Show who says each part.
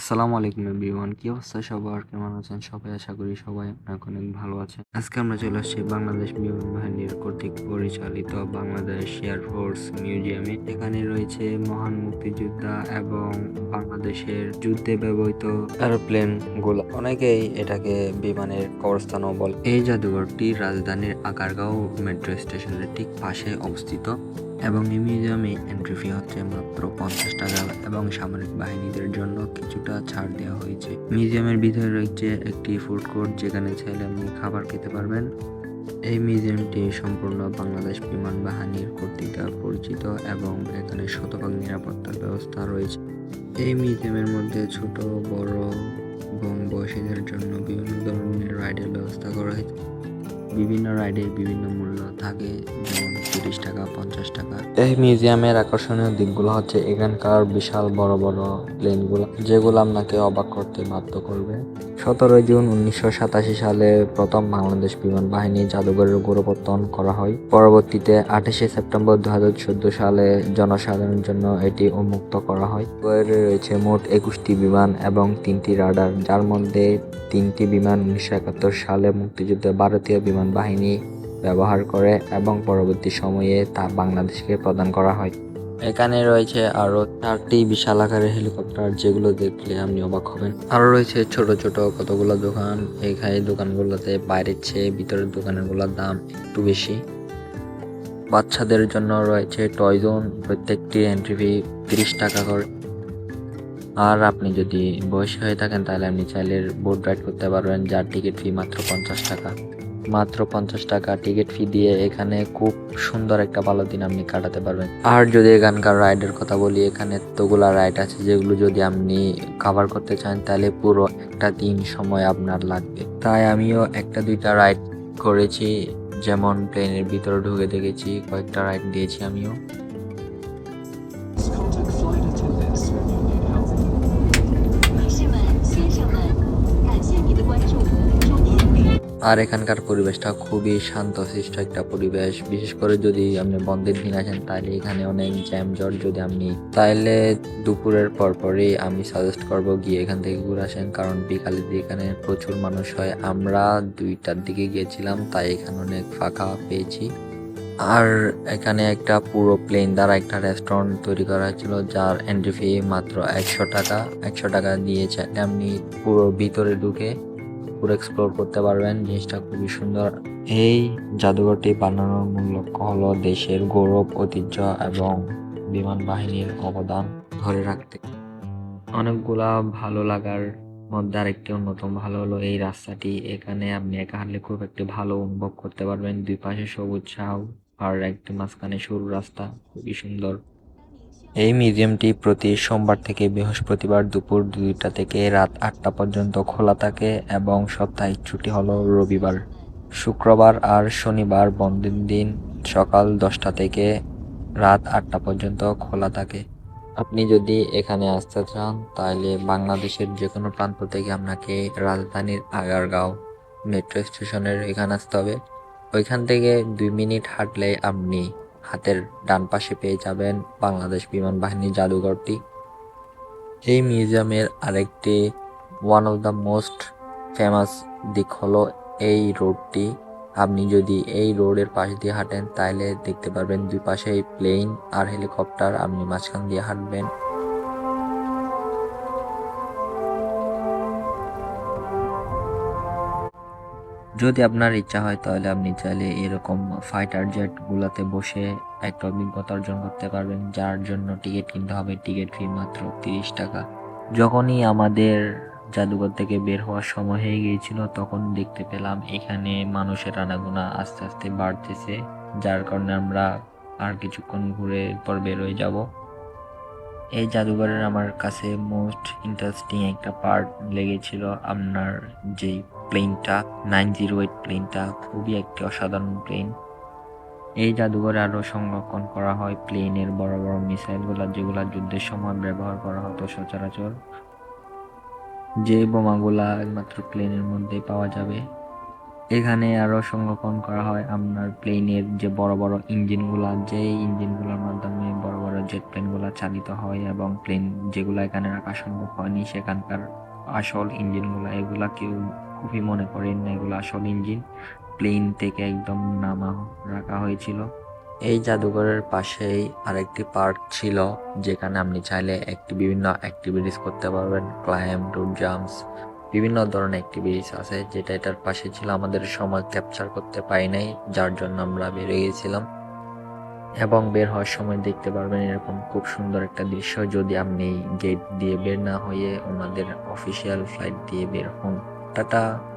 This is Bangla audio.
Speaker 1: আসসালামু আলাইকুম এভরিওয়ান, কি অবস্থা সবার? কেমন আছেন সবাই? আশা করি সবাই অনেক অনেক ভালো আছেন। আজকে আমরা চলে আসছি বাংলাদেশ বিমান বাহিনীর কর্তৃক পরিচালিত বাংলাদেশ এয়ারফোর্স মিউজিয়ামে। এখানে রয়েছে মহান মুক্তিযোদ্ধা এবং বাংলাদেশের যুদ্ধে ব্যবহৃত এরোপ্লেনগুলো অনেকেই এটাকে বিমানের কবরস্থানও বলে। এই জাদুঘরটি রাজধানীর আগারগাঁও মেট্রো স্টেশনের ঠিক পাশে অবস্থিত। এবং এই মিউজিয়ামে এন্ট্রি ফি হচ্ছে মাত্র পঞ্চাশ টাকা এবং সামরিক বাহিনীদের জন্য কিছুটা ছাড় দেওয়া হয়েছে। মিউজিয়ামের ভিতরে রয়েছে একটি ফুড কোর্ট যেখানে চাইলে আপনি খাবার খেতে পারবেন। এই মিউজিয়ামটি সম্পূর্ণ বাংলাদেশ বিমান বাহিনীর কর্তৃক পরিচিত এবং এখানে শতভাগ নিরাপত্তার ব্যবস্থা রয়েছে। এই মিউজিয়ামের মধ্যে ছোট, বড় এবং বয়সীদের জন্য বিভিন্ন ধরনের রাইডের ব্যবস্থা করা হয়েছে। বিভিন্ন রাইডের বিভিন্ন মূল্য থাকে, যেমন তিরিশ টাকা, পঞ্চাশ টাকা। এই মিউজিয়ামের আকর্ষণীয় দিকগুলো হচ্ছে এখানকার বিশাল বড় বড় প্লেনগুলো যেগুলো আপনাকে অবাক করতে বাধ্য করবে। সতেরোই জুন উনিশশো সাতাশি সালে প্রথম বাংলাদেশ বিমান বাহিনী জাদুঘরের গোড়পত্তন করা হয়। পরবর্তীতে আঠাশে সেপ্টেম্বর দু হাজার চোদ্দ সালে জনসাধারণের জন্য এটি উন্মুক্ত করা হয়। জাদুঘরে রয়েছে মোট একুশটি বিমান এবং তিনটি রাডার, যার মধ্যে তিনটি বিমান উনিশশো একাত্তর সালে মুক্তিযুদ্ধে ভারতীয় বিমান বাহিনী ব্যবহার করে এবং পরবর্তী সময়ে তা বাংলাদেশকে প্রদান করা হয়। এখানে রয়েছে আরও চারটি বিশাল আকারের হেলিকপ্টার, যেগুলো দেখলে আপনি অবাক হবেন। আরও রয়েছে ছোট ছোট কতগুলো দোকান। এখানে দোকানগুলোতে বাইরের চেয়ে ভিতরের দোকানগুলোর দাম একটু বেশি। বাচ্চাদের জন্য রয়েছে টয় জোন প্রত্যেকটি এন্ট্রি ফি তিরিশ টাকা করে। আর আপনি যদি বয়সী হয়ে থাকেন, তাহলে আপনি চাইলে বোট রাইড করতে পারবেন, যার টিকিট ফি মাত্র পঞ্চাশ টাকা। মাত্র পঞ্চাশ টাকা টিকিট ফি দিয়ে এখানে খুব সুন্দর একটা ভালো দিন আপনি কাটাতে পারবেন। আর যদি এখানকার রাইডের কথা বলি, এখানে এতগুলা রাইড আছে যেগুলো যদি আপনি কভার করতে চান, তাহলে পুরো একটা দিন সময় আপনার লাগবে। তাই আমিও একটা দুইটা রাইড করেছি, যেমন প্লেনের ভিতরে ঢুকে দেখেছি, কয়েকটা রাইড দিয়েছি আমিও। আর এখানকার পরিবেশটা খুবই শান্তশিষ্ট একটা পরিবেশ। বিশেষ করে যদি আপনি বন্ধের দিন আসেন, তাহলে এখানে অনেক জ্যাম জট যদি আপনি, তাহলে দুপুরের পরপরই আমি সাজেস্ট করব গিয়ে এখান থেকে ঘুরে আসেন। কারণ বিকালের দিকে এখানে প্রচুর মানুষ হয়। আমরা দুইটার দিকে গিয়েছিলাম, তাই এখানে অনেক ফাঁকা পেয়েছি। আর এখানে একটা পুরো প্লেন দ্বারা একটা রেস্টুরেন্ট তৈরি করা হয়েছিল, যার এন্ট্রি ফি মাত্র একশো টাকা। একশো টাকা দিয়েছে আপনি পুরো ভিতরে ঢুকে পুরো এক্সপ্লোর করতে পারবেন। জিনিসটা খুবই সুন্দর। এই জাদুঘরটি বানানোর মূল লক্ষ্য হলো দেশের গৌরব, ঐতিহ্য এবং বিমান বাহিনীর অবদান ধরে রাখতে। অনেকগুলা ভালো লাগার মধ্যে আরেকটি অন্যতম ভালো হলো এই রাস্তাটি। এখানে আপনি একা হাঁটলে খুব একটি ভালো অনুভব করতে পারবেন। দুই পাশে সবুজ ছাউ আর একটি মাঝখানে সরু রাস্তা। খুবই সুন্দর। এই মিউজিয়ামটি প্রতি সোমবার থেকে বৃহস্পতিবার দুপুর দুইটা থেকে রাত আটটা পর্যন্ত খোলা থাকে এবং সাপ্তাহিক ছুটি হলো রবিবার। শুক্রবার আর শনিবার বন্ধের দিন সকাল দশটা থেকে রাত আটটা পর্যন্ত খোলা থাকে। আপনি যদি এখানে আসতে চান, তাহলে বাংলাদেশের যে কোনো প্রান্ত থেকে আপনাকে রাজধানীর আগারগাঁও মেট্রো স্টেশনের এখানে আসতে হবে। ওইখান থেকে দুই মিনিট হাঁটলে আপনি হাতের ডান পাশে পেয়ে যাবেন বাংলাদেশ বিমান বাহিনী জাদুঘরটি। এই মিউজিয়ামের আরেকটি one of the most famous দিক হলো এই রোডটি। আপনি যদি এই রোডের পাশ দিয়ে হাঁটেন তাহলে দেখতে পারবেন দুই পাশে প্লেন আর হেলিকপ্টার আপনি মাঝখান দিয়ে হাঁটবেন। যদি আপনার ইচ্ছা হয় তাহলে আপনি চাইলে এরকম ফাইটার জেট গুলাতে বসে একটা অভিজ্ঞতা অর্জন করতে পারবেন, যার জন্য টিকিট কিনতে হবে। টিকিট ফি মাত্র তিরিশ টাকা। যখনই আমাদের জাদুঘর থেকে বের হওয়ার সময় হয়ে গিয়েছিল, তখন দেখতে পেলাম এখানে মানুষের আনাগোনা আস্তে আস্তে বাড়তেছে, যার কারণে আমরা আর কিছুক্ষণ ঘুরে পর বের হয়ে যাব। এই জাদুঘরের আমার কাছে মোস্ট ইন্টারেস্টিং একটা পার্ট লেগেছিল আপনার যেই প্লেনটা নাইন জিরো এইট প্লেনটা খুবই একটি অসাধারণ প্লেন। এই জাদুঘরে আরও সংরক্ষণ করা হয় প্লেনের বড় বড় মিসাইলগুলো যেগুলো যুদ্ধের সময় ব্যবহার করা হতো সচরাচর। যে বোমাগুলা একমাত্র প্লেনের মধ্যে পাওয়া যাবে। এখানে আরও সংরক্ষণ করা হয় আপনার প্লেনের যে বড় বড় ইঞ্জিনগুলা যে ইঞ্জিনগুলোর মাধ্যমে বড় বড় জেট প্লেনগুলা চালিত হয় এবং প্লেন যেগুলো এখানে রাখা সম্ভব হয়নি, সেখানকার আসল ইঞ্জিনগুলা, এগুলা কেউ খুবই মনে করেন না, এগুলো আসল ইঞ্জিন। প্লেন থেকে একদম নামা রাখা হয়েছিল। এই জাদুঘরের পাশেই আরেকটি পার্ক ছিল, যেখানে আপনি চাইলে একটি বিভিন্ন অ্যাক্টিভিটিস করতে পারবেন ক্লাইম রুট জাম্পস বিভিন্ন ধরনের অ্যাক্টিভিটিস আছে, যেটা এটার পাশে ছিল, আমাদের সময় ক্যাপচার করতে পারি নাই, যার জন্য আমরা বেড়ে গেছিলাম। এবং বের হওয়ার সময় দেখতে পারবেন এরকম খুব সুন্দর একটা দৃশ্য, যদি আপনি গেট দিয়ে বের না হয়ে ওনাদের অফিসিয়াল ফ্লাইট দিয়ে বের হন। 哒哒。